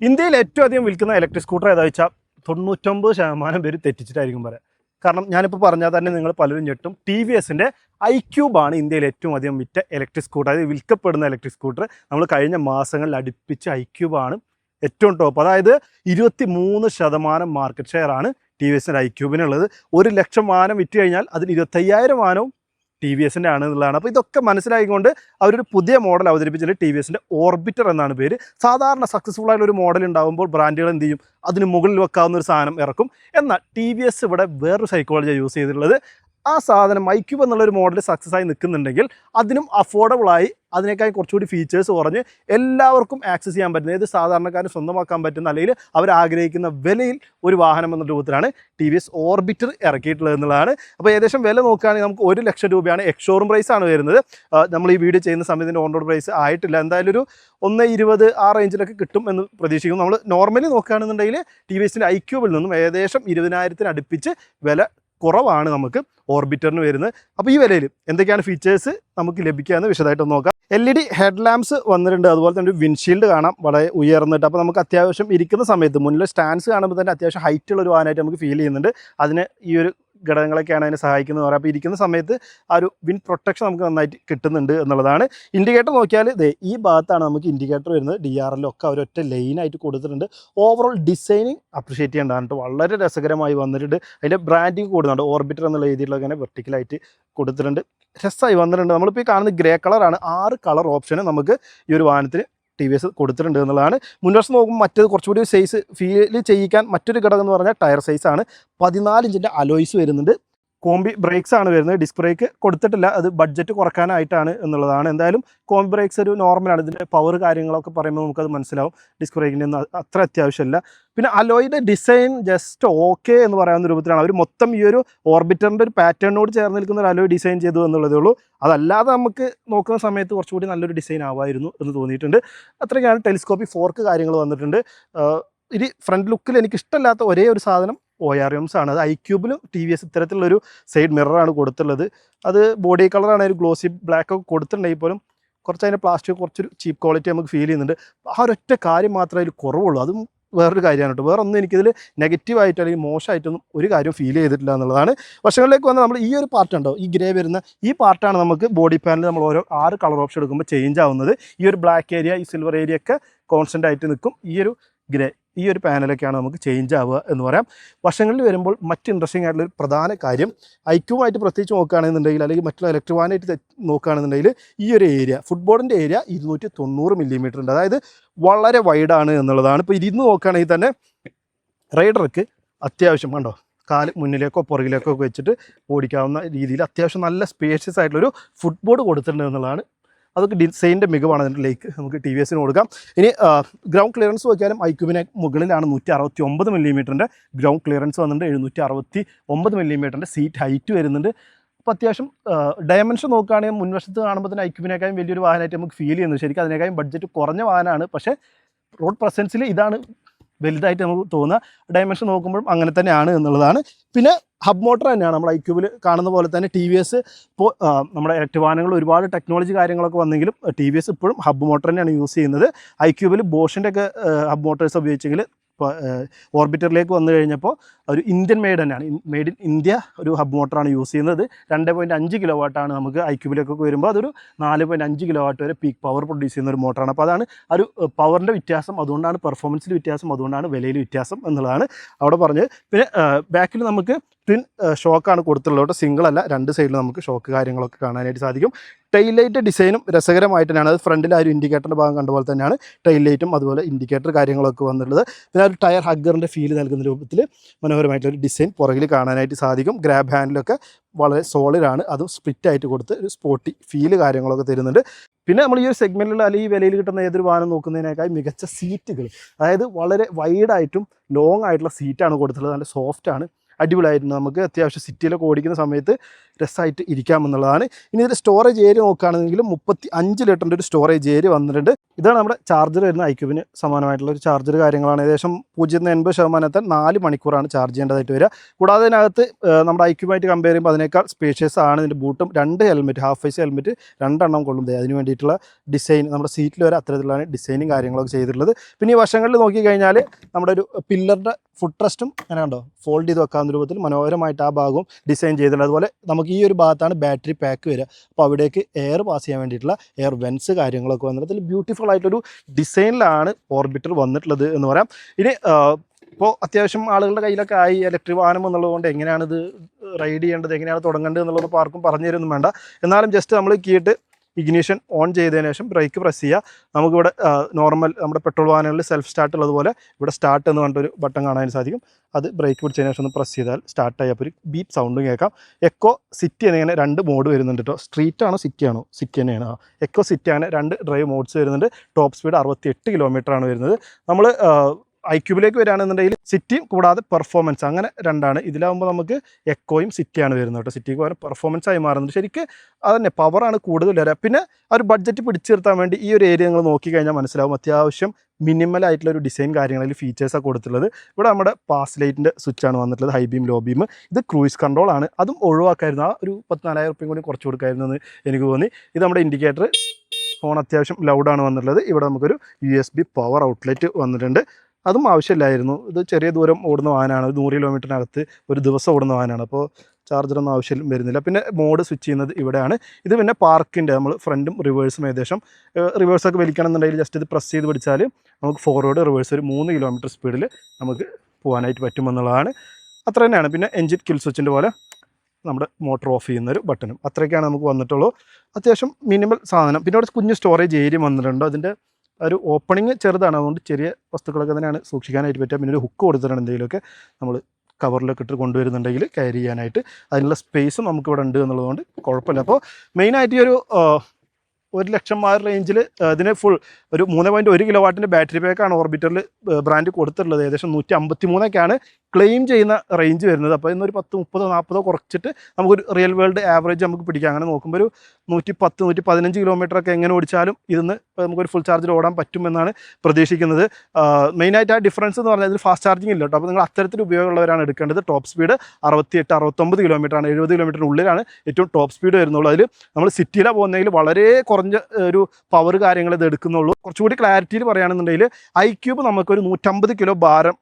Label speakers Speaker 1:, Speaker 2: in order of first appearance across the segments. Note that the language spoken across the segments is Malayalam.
Speaker 1: ഇന്ത്യയിൽ ഏറ്റവും അധികം വിൽക്കുന്ന ഇലക്ട്രിക് സ്കൂട്ടർ ഏതാ വെച്ചാൽ തൊണ്ണൂറ്റൊമ്പത് ശതമാനം പേര് തെറ്റിച്ചിട്ടായിരിക്കും പറയാം. കാരണം ഞാനിപ്പോൾ പറഞ്ഞാൽ തന്നെ നിങ്ങൾ പലരും ഞെട്ടും. ടി വി എസിന്റെ ഐ ക്യൂബാണ് ഇന്ത്യയിൽ ഏറ്റവും അധികം വിറ്റ ഇലക്ട്രിക് സ്കൂട്ടർ അതായത് വിൽക്കപ്പെടുന്ന ഇലക്ട്രിക് സ്കൂട്ടർ നമ്മൾ കഴിഞ്ഞ മാസങ്ങളിൽ അടുപ്പിച്ച് ഐ ക്യൂബാണ് ഏറ്റവും ടോപ്പ് അതായത് ഇരുപത്തി മൂന്ന് ശതമാനം മാർക്കറ്റ് ഷെയർ ആണ് ടി വി എസിന്റെ ഐ ക്യൂബിനുള്ളത് ഒരു ലക്ഷം വാനം വിറ്റ് കഴിഞ്ഞാൽ അതിൽ ഇരുപത്തയ്യായിരം വാഹനവും ടി വി എസിന്റെ ആണ് എന്നുള്ളതാണ്. അപ്പോൾ ഇതൊക്കെ മനസ്സിലായിക്കൊണ്ട് അവരൊരു പുതിയ മോഡൽ അവതരിപ്പിച്ചത് ടി വി എസിന്റെ ഓർബിറ്റർ എന്നാണ് പേര്. സാധാരണ സക്സസ്ഫുൾ ആയിട്ടുള്ള ഒരു മോഡൽ ഉണ്ടാകുമ്പോൾ ബ്രാൻഡുകൾ എന്ത് ചെയ്യും? അതിന് മുകളിൽ വെക്കാവുന്ന ഒരു സാധനം ഇറക്കും. എന്നാൽ ടി വി എസ് ഇവിടെ വേറൊരു സൈക്കോളജിയാണ് യൂസ് ചെയ്തിട്ടുള്ളത്. ആ സാധനം മൈക്യൂബ് എന്നുള്ളൊരു മോഡൽ സക്സസ് ആയി നിൽക്കുന്നുണ്ടെങ്കിൽ അതിനും അഫോർഡബിളായി അതിനേക്കാൾ കുറച്ചുകൂടി ഫീച്ചേഴ്സ് കുറഞ്ഞ് എല്ലാവർക്കും ആക്സസ് ചെയ്യാൻ പറ്റുന്ന ഏത് സാധാരണക്കാരും സ്വന്തമാക്കാൻ പറ്റുന്ന അല്ലെങ്കിൽ അവർ ആഗ്രഹിക്കുന്ന വിലയിൽ ഒരു വാഹനം എന്ന രൂപത്തിലാണ് ടി വി എസ് ഓർബിറ്റർ ഇറക്കിയിട്ടുള്ളത് എന്നുള്ളതാണ്. അപ്പോൾ ഏകദേശം വില നോക്കുകയാണെങ്കിൽ നമുക്ക് ഒരു ലക്ഷം രൂപയാണ് എക്സ്ഷോറും പ്രൈസ് ആണ് വരുന്നത്. നമ്മൾ ഈ വീഡിയോ ചെയ്യുന്ന സമയത്തിന്റെ ഓൺ റോഡ് പ്രൈസ് ആയിട്ടില്ല. എന്തായാലും ഒരു ഒന്ന് ഇരുപത് ആ റേഞ്ചിലൊക്കെ കിട്ടും എന്ന് പ്രതീക്ഷിക്കുന്നു. നമ്മൾ നോർമലി നോക്കുകയാണെന്നുണ്ടെങ്കിൽ ടി വി എസിന്റെ ഐക്യൂബിൽ നിന്നും ഏകദേശം ഇരുപതിനായിരത്തിന് അടുപ്പിച്ച് വില കുറവാണ് നമുക്ക് ഓർബിറ്ററിന് വരുന്നത്. അപ്പോൾ ഈ വിലയിൽ എന്തൊക്കെയാണ് ഫീച്ചേഴ്സ് നമുക്ക് ലഭിക്കുക എന്ന് വിശദമായിട്ടൊന്ന് നോക്കാം. എൽ ഇ ഡി ഹെഡ് വന്നിട്ടുണ്ട്. അതുപോലെ തന്നെ ഒരു വിൻഷീൽഡ് കാണാം. വളരെ ഉയർന്നിട്ട്. അപ്പോൾ നമുക്ക് അത്യാവശ്യം ഇരിക്കുന്ന സമയത്ത് മുന്നിൽ സ്റ്റാൻഡ്സ് കാണുമ്പോൾ തന്നെ അത്യാവശ്യം ഹൈറ്റുള്ള ഒരു വാഹനമായിട്ട് നമുക്ക് ഫീൽ ചെയ്യുന്നുണ്ട്. അതിന് ഈ ഒരു ഘടകങ്ങളൊക്കെയാണ് അതിനെ സഹായിക്കുന്നത് പറയാം അപ്പോൾ ഇരിക്കുന്ന സമയത്ത് ആ ഒരു വിൻ പ്രൊട്ടക്ഷൻ നമുക്ക് നന്നായിട്ട് കിട്ടുന്നുണ്ട് എന്നുള്ളതാണ് ഇൻഡിക്കേറ്റർ നോക്കിയാൽ ദേ ഈ ഭാഗത്താണ് നമുക്ക് ഇൻഡിക്കേറ്റർ വരുന്നത്. ഡി ആർ എല്ലൊക്കെ അവരൊറ്റ ലൈനായിട്ട് കൊടുത്തിട്ടുണ്ട്. ഓവറോൾ ഡിസൈനിങ് അപ്രിഷിയേറ്റ് ചെയ്യേണ്ടതാണ് വളരെ രസകരമായി വന്നിട്ടുണ്ട്. അതിന്റെ ബ്രാൻഡിങ് കൂടുന്നുണ്ട്. ഓർബിറ്റർ എന്നുള്ള രീതിയിലുള്ള ഇങ്ങനെ വെർട്ടിക്കലായിട്ട് കൊടുത്തിട്ടുണ്ട്. രസമായി വന്നിട്ടുണ്ട്. നമ്മളിപ്പോൾ ഈ കാണുന്ന ഗ്രേ കളറാണ് ആറ് കളർ ഓപ്ഷന് നമുക്ക് ഈ ഒരു വാഹനത്തിന് ടി വി എസ് കൊടുത്തിട്ടുണ്ട് എന്നുള്ളതാണ്. മുൻവശം നോക്കുമ്പോൾ മറ്റേത് കുറച്ചുകൂടി സൈസ് ഫീൽ ചെയ്യിക്കാൻ മറ്റൊരു ഘടകം എന്ന് പറഞ്ഞാൽ ടയർ സൈസാണ് പതിനാല് ഇഞ്ചിന്റെ അലോയ്സ് വരുന്നുണ്ട്. കോമ്പി ബ്രേക്സ് ആണ് വരുന്നത്. ഡിസ്ക് ബ്രേക്ക് കൊടുത്തിട്ടില്ല. അത് ബഡ്ജറ്റ് കുറക്കാനായിട്ടാണ് എന്നുള്ളതാണ്. എന്തായാലും കോമ്പി ബ്രേക്സ് ഒരു നോർമലാണ് ഇതിന്റെ പവർ കാര്യങ്ങളൊക്കെ പറയുമ്പോൾ നമുക്കത് മനസ്സിലാവും. ഡിസ്ക് ബ്രേക്കിന്റെ ഒന്നും അത്ര അത്യാവശ്യമില്ല പിന്നെ അലോയുടെ ഡിസൈൻ ജസ്റ്റ് ഓക്കെ എന്ന് പറയാവുന്ന രൂപത്തിലാണ്. അവർ മൊത്തം ഈ ഒരു ഓർബിറ്ററിന്റെ ഒരു പാറ്റേണിനോട് ചേർന്ന് നിൽക്കുന്ന ഒരു അലോയ് ഡിസൈൻ ചെയ്തു എന്നുള്ളതേ ഉള്ളൂ. അതല്ലാതെ നമുക്ക് നോക്കുന്ന സമയത്ത് കുറച്ചുകൂടി നല്ലൊരു ഡിസൈൻ ആവായിരുന്നു എന്ന് തോന്നിയിട്ടുണ്ട്. അത്രയ്ക്കാണ് ടെലിസ്കോപ്പി ഫോർക്ക് കാര്യങ്ങൾ വന്നിട്ടുണ്ട്. ഇനി ഫ്രണ്ട് ലുക്കിൽ എനിക്ക് ഇഷ്ടമല്ലാത്ത ഒരേ ഒരു സാധനം ഒ ആർ എംസ് ആണ്. അത് ഐ ക്യൂബിലും ടി വി എസ് ഇത്തരത്തിലുള്ളൊരു സൈഡ് മിററാണ് കൊടുത്തുള്ളത്. അത് ബോഡി കളറാണ് ഒരു ഗ്ലോസി ബ്ലാക്ക് ഒക്കെ കൊടുത്തിട്ടുണ്ടെങ്കിൽ പോലും കുറച്ച് അതിന്റെ പ്ലാസ്റ്റിക് കുറച്ചൊരു ചീപ്പ് ക്വാളിറ്റി നമുക്ക് ഫീൽ ചെയ്യുന്നുണ്ട്. ആ ഒരൊറ്റ കാര്യം മാത്രമേ അതിൽ കുറവുള്ളൂ. അതും വേറൊരു കാര്യമാണ് കേട്ടോ. വേറൊന്നും എനിക്കിതിൽ നെഗറ്റീവായിട്ട് അല്ലെങ്കിൽ മോശമായിട്ടൊന്നും ഒരു കാര്യം ഫീൽ ചെയ്തിട്ടില്ല എന്നുള്ളതാണ്. വർഷങ്ങളിലേക്ക് വന്നാൽ നമ്മൾ ഈ ഒരു പാർട്ട് ഉണ്ടോ? ഈ ഗ്രേ വരുന്ന ഈ പാർട്ടാണ് നമുക്ക് ബോഡി പാനിൽ നമ്മൾ ഓരോ ആറ് കളർ ഓപ്ഷൻ എടുക്കുമ്പോൾ ചേഞ്ച് ആവുന്നത്. ഈ ഒരു ബ്ലാക്ക് ഏരിയ ഈ സിൽവർ ഏരിയ ഒക്കെ കോൺസ്റ്റന്റ് ആയിട്ട് നിൽക്കും. ഈ ഒരു ഗ്രേ ഈ ഒരു പാനലൊക്കെയാണ് നമുക്ക് ചേഞ്ച് ആവുക എന്ന് പറയാം. വർഷങ്ങളിൽ വരുമ്പോൾ മറ്റ് ഇൻട്രസ്റ്റിംഗ് ആയിട്ടുള്ള ഒരു പ്രധാന കാര്യം ഐക്യുമായിട്ട് പ്രത്യേകിച്ച് നോക്കുകയാണെന്നുണ്ടെങ്കിൽ അല്ലെങ്കിൽ മറ്റുള്ള ഇലക്ട്രിവാനായിട്ട് നോക്കുകയാണെന്നുണ്ടെങ്കിൽ ഈ ഒരു ഏരിയ ഫുട്ബോളിന്റെ ഏരിയ ഇരുന്നൂറ്റി തൊണ്ണൂറ് മില്ലിമീറ്റർ ഉണ്ട്. അതായത് വളരെ വൈഡാണ് എന്നുള്ളതാണ്. ഇപ്പോൾ ഇരുന്ന് നോക്കുകയാണെങ്കിൽ തന്നെ റൈഡർക്ക് അത്യാവശ്യം കണ്ടോ കാൽ മുന്നിലേക്കോ പുറകിലേക്കോ വെച്ചിട്ട് ഓടിക്കാവുന്ന രീതിയിൽ അത്യാവശ്യം നല്ല സ്പേഷ്യസ് ആയിട്ടുള്ളൊരു ഫുട്ബോൾ കൊടുത്തിട്ടുണ്ട് എന്നുള്ളതാണ് അതൊക്കെ ഡിസൈനിന്റെ മികവാണ് അതിന്റെ ലേക്ക് നമുക്ക് ടി വി എസിന് കൊടുക്കാം. ഇനി ഗ്രൗണ്ട് ക്ലിയറൻസ് നോക്കിയാലും ഐക്യുവിനെ മുകളിലാണ് നൂറ്റി അറുപത്തി ഒമ്പത് മില്ലിമീറ്ററിന്റെ ഗ്രൗണ്ട് ക്ലിയറൻസ് വന്നിട്ടുണ്ട്. എഴുന്നൂറ്റി അറുപത്തി ഒമ്പത് മില്ലിമീറ്ററിന്റെ സീറ്റ് ഹൈറ്റ് വരുന്നുണ്ട്. അപ്പോൾ അത്യാവശ്യം ഡയമെൻഷൻ നോക്കുകയാണെങ്കിൽ മുൻവശത്ത് കാണുമ്പോൾ തന്നെ ഐക്യുവിനേക്കാളും വലിയൊരു വാഹനമായിട്ട് നമുക്ക് ഫീൽ ചെയ്യുന്നു ശരിക്കും അതിനേക്കാളും ബഡ്ജറ്റ് കുറഞ്ഞ വാഹനമാണ്. പക്ഷേ റോഡ് പ്രസൻസിൽ ഇതാണ് വലുതായിട്ട് നമുക്ക് തോന്നുക ഡയമെൻഷൻ നോക്കുമ്പോൾ അങ്ങനെ തന്നെയാണ് എന്നുള്ളതാണ്. പിന്നെ ഹബ് മോട്ടർ തന്നെയാണ്. നമ്മൾ ഐക്യൂബിൽ കാണുന്ന പോലെ തന്നെ ടി വി എസ് ഇപ്പോൾ നമ്മുടെ ഇലക്ട്രിക് വാഹനങ്ങൾ ഒരുപാട് ടെക്നോളജി കാര്യങ്ങളൊക്കെ വന്നെങ്കിലും ടി വി എസ് ഇപ്പോഴും ഹബ് മോട്ടർ തന്നെയാണ് യൂസ് ചെയ്യുന്നത്. ഐക്യൂബിൽ ബോഷിന്റെ ഒക്കെ ഹബ് മോട്ടേഴ്സ് ഉപയോഗിച്ചെങ്കിൽ ഇപ്പോൾ ഓർബിറ്ററിലേക്ക് വന്നു കഴിഞ്ഞപ്പോൾ ഒരു ഇന്ത്യൻ മെയ്ഡ് തന്നെയാണ്. മെയ്ഡ് ഇൻ ഇന്ത്യ ഒരു ഹബ് മോട്ടറാണ് യൂസ് ചെയ്യുന്നത്. രണ്ട് പോയിന്റ് അഞ്ച് കിലോ വാട്ടാണ് നമുക്ക് ഐക്യൂബിലേക്കൊക്കെ വരുമ്പോൾ അതൊരു നാല് പോയിന്റ് അഞ്ച് കിലോ വാട്ട് വരെ പീക്ക് പവർ പ്രൊഡ്യൂസ് ചെയ്യുന്ന ഒരു മോട്ടറാണ് അപ്പോൾ അതാണ് ഒരു പവറിന്റെ വ്യത്യാസം. അതുകൊണ്ടാണ് പെർഫോമൻസിൽ വ്യത്യാസം. അതുകൊണ്ടാണ് വിലയിൽ വ്യത്യാസം എന്നുള്ളതാണ് അവിടെ പറഞ്ഞത്. പിന്നെ ബാക്കിൽ നമുക്ക് ട്വിൻ ഷോക്കാണ് കൊടുത്തിട്ടുള്ളത്. സിംഗിൾ അല്ല രണ്ട് സൈഡിൽ നമുക്ക് ഷോക്ക് കാര്യങ്ങളൊക്കെ കാണാനായിട്ട് സാധിക്കും. ടൈൽ ലൈറ്റ് ഡിസൈനും രസകരമായിട്ട് തന്നെയാണ്. അത് ഫ്രണ്ടിൽ ആ ഒരു ഇൻഡിക്കേറ്ററിന്റെ ഭാഗം കണ്ട പോലെ തന്നെയാണ് ടൈൽ ലൈറ്റും അതുപോലെ ഇൻഡിക്കേറ്റർ കാര്യങ്ങളൊക്കെ വന്നിട്ടുള്ളത്. പിന്നെ ഒരു ടയർ ഹഗ്ഗറിന്റെ ഫീൽ നൽകുന്ന രൂപത്തിൽ മനോഹരമായിട്ടുള്ള ഒരു ഡിസൈൻ പുറകിൽ കാണാനായിട്ട് സാധിക്കും. ഗ്രാബ് ഹാൻഡിലൊക്കെ വളരെ സോളിഡാണ് അതും സ്പ്ലിറ്റ് ആയിട്ട് കൊടുത്ത് ഒരു സ്പോട്ടി ഫീൽ കാര്യങ്ങളൊക്കെ തരുന്നുണ്ട്. പിന്നെ നമ്മൾ ഈ ഒരു സെഗ്മെന്റിൽ അല്ലെങ്കിൽ ഈ വിലയിൽ കിട്ടുന്ന ഏതൊരു വാഹനം നോക്കുന്നതിനേക്കാൾ മികച്ച സീറ്റുകൾ അതായത് വളരെ വൈഡായിട്ടും ലോങ് ആയിട്ടുള്ള സീറ്റാണ് കൊടുത്തിട്ടുള്ളത്. നല്ല സോഫ്റ്റാണ് അടിപൊളിയായിരുന്നു. നമുക്ക് അത്യാവശ്യം സിറ്റിയിലൊക്കെ ഓടിക്കുന്ന സമയത്ത് രസമായിട്ട് ഇരിക്കാമെന്നുള്ളതാണ്. ഇനി ഇതിന്റെ സ്റ്റോറേജ് ഏരിയ നോക്കുകയാണെങ്കിൽ മുപ്പത്തി അഞ്ച് ലിറ്ററിന്റെ ഒരു സ്റ്റോറേജ് ഏരിയ വന്നിട്ടുണ്ട്. ഇതാണ് നമ്മുടെ ചാർജർ വരുന്ന ഐക്യൂബിന് സമാനമായിട്ടുള്ള ഒരു ചാർജർ കാര്യങ്ങളാണ്. ഏകദേശം പൂജ്യം എൺപത് ശതമാനത്തെ നാല് മണിക്കൂറാണ് ചാർജ് ചെയ്യേണ്ടതായിട്ട് വരിക. കൂടാതെ അതിനകത്ത് നമ്മുടെ ഐക്യൂബായിട്ട് കമ്പയർ ചെയ്യുമ്പോൾ അതിനേക്കാൾ സ്പേഷ്യസ് ആണ് ഇതിന്റെ ബൂട്ടും രണ്ട് ഹെൽമെറ്റ് ഹാഫ് വൈസ് ഹെൽമെറ്റ് രണ്ടെണ്ണം കൊള്ളുന്നത്. അതിന് വേണ്ടിയിട്ടുള്ള ഡിസൈൻ നമ്മുടെ സീറ്റിൽ വരെ അത്തരത്തിലാണ് ഡിസൈനും കാര്യങ്ങളൊക്കെ ചെയ്തിട്ടുള്ളത്. പിന്നെ ഈ വശങ്ങളിൽ നോക്കിക്കഴിഞ്ഞാൽ നമ്മുടെ ഒരു പില്ലറിന്റെ ഫുഡ് ട്രസ്റ്റും അങ്ങനെ കണ്ടോ? ഫോൾഡ് ചെയ്ത് വെക്കാവുന്ന രൂപത്തിൽ മനോഹരമായിട്ട് ആ ഭാഗവും ഡിസൈൻ ചെയ്തിട്ടുണ്ട്. അതുപോലെ നമുക്ക് ഈ ഒരു ഭാഗത്താണ് ബാറ്ററി പാക്ക് വരിക. അപ്പോൾ അവിടേക്ക് എയർ പാസ് ചെയ്യാൻ വേണ്ടിയിട്ടുള്ള എയർ വെൻസ് കാര്യങ്ങളൊക്കെ വന്നിട്ട് അതിൽ ബ്യൂട്ടിഫുൾ ആയിട്ടൊരു ഡിസൈനിലാണ് ഓർബിറ്റർ വന്നിട്ടുള്ളത് എന്ന് പറയാം. ഇനി ഇപ്പോൾ അത്യാവശ്യം ആളുകളുടെ കയ്യിലൊക്കെ ആയി ഇലക്ട്രിക് വാഹനം എന്നുള്ളതുകൊണ്ട് എങ്ങനെയാണ് ഇത് റൈഡ് ചെയ്യേണ്ടത് എങ്ങനെയാണ് തുടങ്ങേണ്ടത് എന്നുള്ളത് ആർക്കും പറഞ്ഞു തരുമൊന്നും വേണ്ട. എന്നാലും ജസ്റ്റ് നമ്മൾ കീയിട്ട് ഇഗ്നീഷൻ ഓൺ ചെയ്തതിന് ശേഷം ബ്രേക്ക് പ്രസ് ചെയ്യുക. നമുക്കിവിടെ നോർമൽ നമ്മുടെ പെട്രോൾ വാഹനങ്ങളിൽ സെൽഫ് സ്റ്റാർട്ട് ഉള്ളതുപോലെ ഇവിടെ സ്റ്റാർട്ട് എന്ന് പറഞ്ഞിട്ടൊരു ബട്ടൺ കാണാൻ സാധിക്കും. അത് ബ്രേക്ക് പിടിച്ചതിന് ശേഷം ഒന്ന് പ്രസ് ചെയ്താൽ സ്റ്റാർട്ട് ആയപ്പോൾ ഒരു ബീപ്പ് സൗണ്ടും കേൾക്കാം. എക്കോ സിറ്റി എന്നിങ്ങനെ രണ്ട് മോഡ് വരുന്നുണ്ട് കേട്ടോ. സ്ട്രീറ്റ് ആണോ സിറ്റി ആണോ? സിറ്റി തന്നെയാണ്. എക്കോ സിറ്റി അങ്ങനെ രണ്ട് ഡ്രൈവ് മോഡ്സ് വരുന്നുണ്ട്. ടോപ്പ് സ്പീഡ് അറുപത്തി കിലോമീറ്റർ ആണ് വരുന്നത്. നമ്മൾ ഐക്യൂബിലേക്ക് വരികയാണെന്നുണ്ടെങ്കിൽ സിറ്റിയും കൂടാതെ പെർഫോമൻസ് അങ്ങനെ രണ്ടാണ്. ഇതിലാകുമ്പോൾ നമുക്ക് എക്കോയും സിറ്റിയാണ് വരുന്നത് കേട്ടോ. സിറ്റിക്ക് പകരം പെർഫോമൻസ് ആയി മാറുന്നുണ്ട്. ശരിക്ക് അതന്നെ പവറാണ് കൂടുതൽ വരിക പിന്നെ ആ ഒരു ബഡ്ജറ്റ് പിടിച്ചു നിർത്താൻ വേണ്ടി ഈ ഒരു ഏരിയ നിങ്ങൾ നോക്കിക്കഴിഞ്ഞാൽ മനസ്സിലാവും അത്യാവശ്യം മിനിമൽ ആയിട്ടുള്ള ഒരു ഡിസൈൻ കാര്യങ്ങളിൽ ഫീച്ചേഴ്സാണ് കൊടുത്തിട്ടുള്ളത്. ഇവിടെ നമ്മുടെ പാസ് ലൈറ്റിന്റെ സ്വിച്ചാണ് വന്നിട്ടുള്ളത്. ഹൈ ബീം ലോ ബീം ഇത് ക്രൂയിസ് കൺട്രോൾ ആണ്. അതും ഒഴിവാക്കായിരുന്നു. ആ ഒരു പത്തിനാലായിരം റുപ്യം കൂടി കുറച്ച് കൊടുക്കായിരുന്നു എന്ന് എനിക്ക് തോന്നി. ഇത് നമ്മുടെ ഇൻഡിക്കേറ്റർ ഫോൺ അത്യാവശ്യം ലൗഡാണ് വന്നിട്ടുള്ളത്. ഇവിടെ നമുക്കൊരു U S B power outlet വന്നിട്ടുണ്ട്. അതും ആവശ്യമില്ലായിരുന്നു. ഇത് ചെറിയ ദൂരം ഓടുന്ന വാഹനമാണ്. നൂറ് കിലോമീറ്ററിനകത്ത് ഒരു ദിവസം ഓടുന്ന വാഹനമാണ്. അപ്പോൾ ചാർജറൊന്നും ആവശ്യം വരുന്നില്ല. പിന്നെ മോഡ് സ്വിച്ച് ചെയ്യുന്നത് ഇവിടെയാണ്. ഇത് പിന്നെ പാർക്കിന്റെ നമ്മൾ ഫ്രണ്ടും റിവേഴ്സും ഏകദേശം റിവേഴ്സൊക്കെ വലിക്കണമെന്നുണ്ടെങ്കിൽ ജസ്റ്റ് ഇത് പ്രസ് ചെയ്ത് പിടിച്ചാൽ നമുക്ക് ഫോർവേഡ് റിവേഴ്സ് ഒരു മൂന്ന് കിലോമീറ്റർ സ്പീഡിൽ നമുക്ക് പോകാനായിട്ട് പറ്റുമെന്നുള്ളതാണ്. അത്ര തന്നെയാണ്. പിന്നെ എൻജിൻ കിൽ സ്വിച്ചിന്റെ പോലെ നമ്മുടെ മോട്ടർ ഓഫ് ചെയ്യുന്ന ഒരു ബട്ടണും അത്രയൊക്കെയാണ് നമുക്ക് വന്നിട്ടുള്ളൂ. അത്യാവശ്യം മിനിമൽ സാധനം. പിന്നെ അവിടെ കുഞ്ഞ് സ്റ്റോറേജ് ഏരിയ വന്നിട്ടുണ്ട്. അതിന്റെ ഒരു ഓപ്പണിങ് ചെറുതാണ്. അതുകൊണ്ട് ചെറിയ വസ്തുക്കളൊക്കെ തന്നെയാണ് സൂക്ഷിക്കാനായിട്ട് പറ്റുക. പിന്നെ ഒരു ഹുക്ക് കൊടുത്തിട്ടുണ്ട് എന്തെങ്കിലുമൊക്കെ നമ്മൾ കവറിലൊക്കെ ഇട്ട് കൊണ്ടുവരുന്നുണ്ടെങ്കിൽ ക്യാരി ചെയ്യാനായിട്ട് അതിനുള്ള സ്പേസും നമുക്കിവിടെ ഉണ്ട് എന്നുള്ളതുകൊണ്ട് കുഴപ്പമില്ല. അപ്പോൾ മെയിനായിട്ട് ഈ ഒരു ഒരു ലക്ഷം ആ റേഞ്ചിൽ അതിന് ഫുൾ ഒരു മൂന്ന് പോയിന്റ് ഒരു കിലോ വാട്ടിന്റെ ബാറ്ററി പാക്കാണ് ഓർബിറ്ററിൽ ബ്രാൻഡ് കൊടുത്തിട്ടുള്ളത്. ഏകദേശം നൂറ്റി അമ്പത്തി മൂന്നൊക്കെയാണ് ക്ലെയിം ചെയ്യുന്ന റേഞ്ച് വരുന്നത്. അപ്പോൾ ഇന്നൊരു പത്ത് മുപ്പതോ നാൽപ്പതോ കുറച്ചിട്ട് നമുക്കൊരു റിയൽ വേൾഡ് ആവറേജ് നമുക്ക് പിടിക്കാം. അങ്ങനെ നോക്കുമ്പോൾ ഒരു നൂറ്റി പത്ത് നൂറ്റി പതിനഞ്ച് കിലോമീറ്റർ ഒക്കെ എങ്ങനെ ഓടിച്ചാലും ഇതിന്ന് നമുക്കൊരു ഫുൾ ചാർജിൽ ഓടാൻ പറ്റുമെന്നാണ് പ്രതീക്ഷിക്കുന്നത്. മെയിനായിട്ട് ആ ഡിഫറൻസ് എന്ന് പറഞ്ഞാൽ ഇതിൽ ഫാസ്റ്റ് ചാർജിങ് ഇല്ല അപ്പോൾ നിങ്ങൾ അത്തരത്തിൽ ഉപയോഗമുള്ളവരാണ് എടുക്കേണ്ടത്. ടോപ്പ് സ്പീഡ് അറുപത്തി എട്ട് അറുപത്തൊമ്പത് കിലോമീറ്റർ ആണ്. എഴുപത് കിലോമീറ്ററിനുള്ളിലാണ് ഏറ്റവും ടോപ്പ് സ്പീഡ് വരുന്നുള്ളൂ. അതിൽ നമ്മൾ സിറ്റിയിലാണ് പോകുന്നതിൽ വളരെ കുറഞ്ഞ ഒരു പവർ കാര്യങ്ങൾ ഇത് എടുക്കുന്നുള്ളൂ. കുറച്ചുകൂടി ക്ലാരിറ്റിയിൽ പറയുകയാണെന്നുണ്ടെങ്കിൽ ഐ ക്യൂബ് നമുക്കൊരു നൂറ്റമ്പത് കിലോ ഭാരം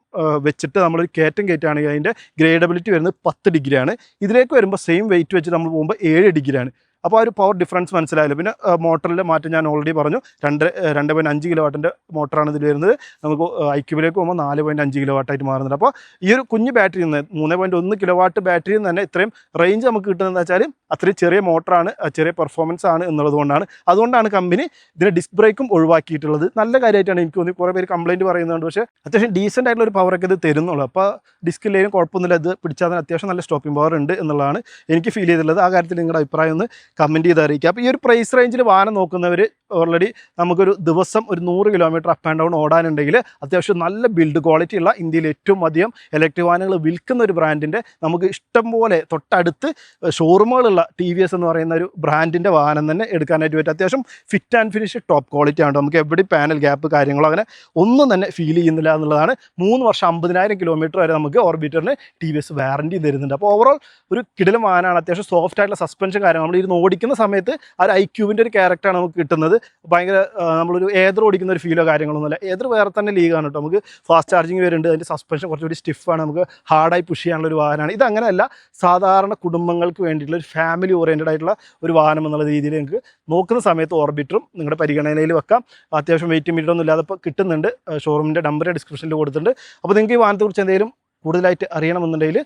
Speaker 1: വെച്ചിട്ട് നമ്മൾ കയറ്റം കയറ്റുകയാണെങ്കിൽ അതിന്റെ ഗ്രേഡബിലിറ്റി വരുന്നത് പത്ത് ഡിഗ്രിയാണ്. ഇതിലേക്ക് വരുമ്പോൾ സെയിം വെയിറ്റ് വെച്ച് നമ്മൾ പോകുമ്പോൾ ഏഴ് ഡിഗ്രിയാണ്. അപ്പോൾ ആ ഒരു പവർ ഡിഫറൻസ് മനസ്സിലായല്ലോ. പിന്നെ മോട്ടറിൽ മാറ്റം ഞാൻ ഓൾറെഡി പറഞ്ഞു. രണ്ട് രണ്ട് പോയിന്റ് അഞ്ച് കിലോ വാട്ടിന്റെ മോട്ടറാണ് ഇതിൽ വരുന്നത്. നമുക്ക് ഐക്യൂബിലേക്ക് പോകുമ്പോൾ നാല് പോയിന്റ് അഞ്ച് കിലോ വാട്ടായിട്ട് മാറുന്നുണ്ട്. അപ്പോൾ ഈ ഒരു കുഞ്ഞ് ബാറ്ററി നിന്ന് മൂന്ന് പോയിന്റ് ഒന്ന് കിലോ വാട്ട് ബാറ്ററിയിൽ നിന്ന് തന്നെ ഇത്രയും റേഞ്ച് നമുക്ക് കിട്ടുന്നതെന്ന് വെച്ചാൽ അത്രയും ചെറിയ മോട്ടറാണ് ചെറിയ പെർഫോമൻസ് ആണ് എന്നുള്ളത് കൊണ്ടാണ്. അതുകൊണ്ടാണ് കമ്പനി ഇതിന് ഡിസ്ക് ബ്രേക്കും ഒഴിവാക്കിയിട്ടുള്ളത്. നല്ല കാര്യമായിട്ടാണ് എനിക്ക് തോന്നി കുറേ പേര് കംപ്ലൈന്റ് പറയുന്നുണ്ട്. പക്ഷേ അത്യാവശ്യം ഡീസന്റ് ആയിട്ടുള്ള ഒരു പവറൊക്കെ ഇത് തരുന്നുള്ളൂ. അപ്പോൾ ഡിസ്ക് ഇല്ലെങ്കിലും കുഴപ്പമൊന്നുമില്ല. ഇത് പിടിച്ചാൽ അത്യാവശ്യം നല്ല സ്റ്റോപ്പിംഗ് പവർ ഉണ്ട് എന്നുള്ളതാണ് എനിക്ക് ഫീൽ ചെയ്തിട്ടുള്ളത്. ആ കാര്യത്തിൽ നിങ്ങളുടെ അഭിപ്രായം ഒന്ന് കമന്റ് ചെയ്ത് അറിയിക്കുക അപ്പോൾ ഈ ഒരു പ്രൈസ് റേഞ്ചിൽ വാഹനം നോക്കുന്നവർ ഓൾറെഡി നമുക്കൊരു ദിവസം ഒരു നൂറ് കിലോമീറ്റർ അപ്പ് ആൻഡ് ഡൗൺ ഓടാനുണ്ടെങ്കിൽ അത്യാവശ്യം നല്ല ബിൽഡ് ക്വാളിറ്റി ഉള്ള ഇന്ത്യയിൽ ഏറ്റവും അധികം ഇലക്ട്രിക് വാഹനങ്ങൾ വിൽക്കുന്ന ഒരു ബ്രാൻഡിന്റെ നമുക്ക് ഇഷ്ടംപോലെ തൊട്ടടുത്ത് ഷോറൂമുകളുള്ള ടി വി എസ് എന്ന് പറയുന്ന ഒരു ബ്രാൻഡിന്റെ വാഹനം തന്നെ എടുക്കാനായിട്ട് പറ്റും. അത്യാവശ്യം fit and finish top quality ആണ് നമുക്ക് എവിടെ പാനൽ ഗ്യാപ്പ് കാര്യങ്ങളോ അങ്ങനെ ഒന്നും തന്നെ ഫീൽ ചെയ്യുന്നില്ല എന്നുള്ളതാണ്. മൂന്ന് വർഷം അമ്പതിനായിരം കിലോമീറ്റർ വരെ നമുക്ക് ഓർബിറ്ററിന് ടി വി എസ് വാറന്റി തരുന്നുണ്ട്. അപ്പോൾ ഓവറോൾ ഒരു കിടിലം വാഹനമാണ്. അത്യാവശ്യം സോഫ്റ്റ് ആയിട്ടുള്ള സസ്പെൻഷൻ കാര്യങ്ങൾ. നമ്മൾ ഇരുന്ന് ഓടിക്കുന്ന സമയത്ത് ആ ഒരു ഐ ക്യൂബിന്റെ ഒരു ക്യാരക്ടറാണ് നമുക്ക് കിട്ടുന്നത്. ഭയങ്കര നമ്മളൊരു ഏതർ ഓടിക്കുന്ന ഒരു ഫീലോ കാര്യങ്ങളൊന്നുമല്ല ഏതർ വേറെ തന്നെ ലീഗാണ് കേട്ടോ നമുക്ക് ഫാസ്റ്റ് ചാർജിങ് വരുന്നുണ്ട് അതിന്റെ സസ്പെൻഷൻ കുറച്ചുകൂടി സ്റ്റിഫാണ് നമുക്ക് ഹാർഡായി പുഷ് ചെയ്യാനുള്ള ഒരു വാഹനമാണ്. ഇത് അങ്ങനെയല്ല സാധാരണ കുടുംബങ്ങൾക്ക് വേണ്ടിയിട്ടുള്ള ഒരു ഫാമിലി ഓറിയന്റഡ് ആയിട്ടുള്ള ഒരു വാഹനം എന്നുള്ള രീതിയിൽ നിങ്ങൾക്ക് നോക്കുന്ന സമയത്ത് ഓർബിറ്ററും നിങ്ങളുടെ പരിഗണനയിൽ വെക്കാം. അത്യാവശ്യം വെയിറ്റ് മീറ്റർ ഒന്നും ഇല്ലാതെ ഇപ്പോൾ കിട്ടുന്നുണ്ട്. ഷോറൂമിന്റെ നമ്പർ ഡിസ്ക്രിപ്ഷനിൽ കൊടുത്തിട്ടുണ്ട്. അപ്പോൾ നിങ്ങൾക്ക് ഈ വാഹനത്തെക്കുറിച്ച് എന്തെങ്കിലും കൂടുതലായിട്ട് അറിയണമെന്നുണ്ടെങ്കിൽ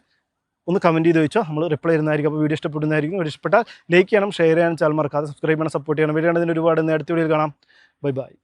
Speaker 1: ഒന്ന് കമന്റ് ചെയ്ത് വെച്ചോ നമ്മൾ റിപ്ലൈ ചെയ്യുന്നതായിരിക്കും അപ്പോൾ വീഡിയോ ഇഷ്ടപ്പെടുന്നതായിരിക്കും. ഇഷ്ടപ്പെട്ടാൽ ലൈക്ക് ചെയ്യണം ഷെയർ ചെയ്യണം ചാനൽ മറക്കാതെ സബ്സ്ക്രൈബ് ചെയ്യണം സപ്പോർട്ട് ചെയ്യണം. വീഡിയോ ഒരുപാട് നേരത്തെ വീഡിയോയിൽ കാണാം. Bye bye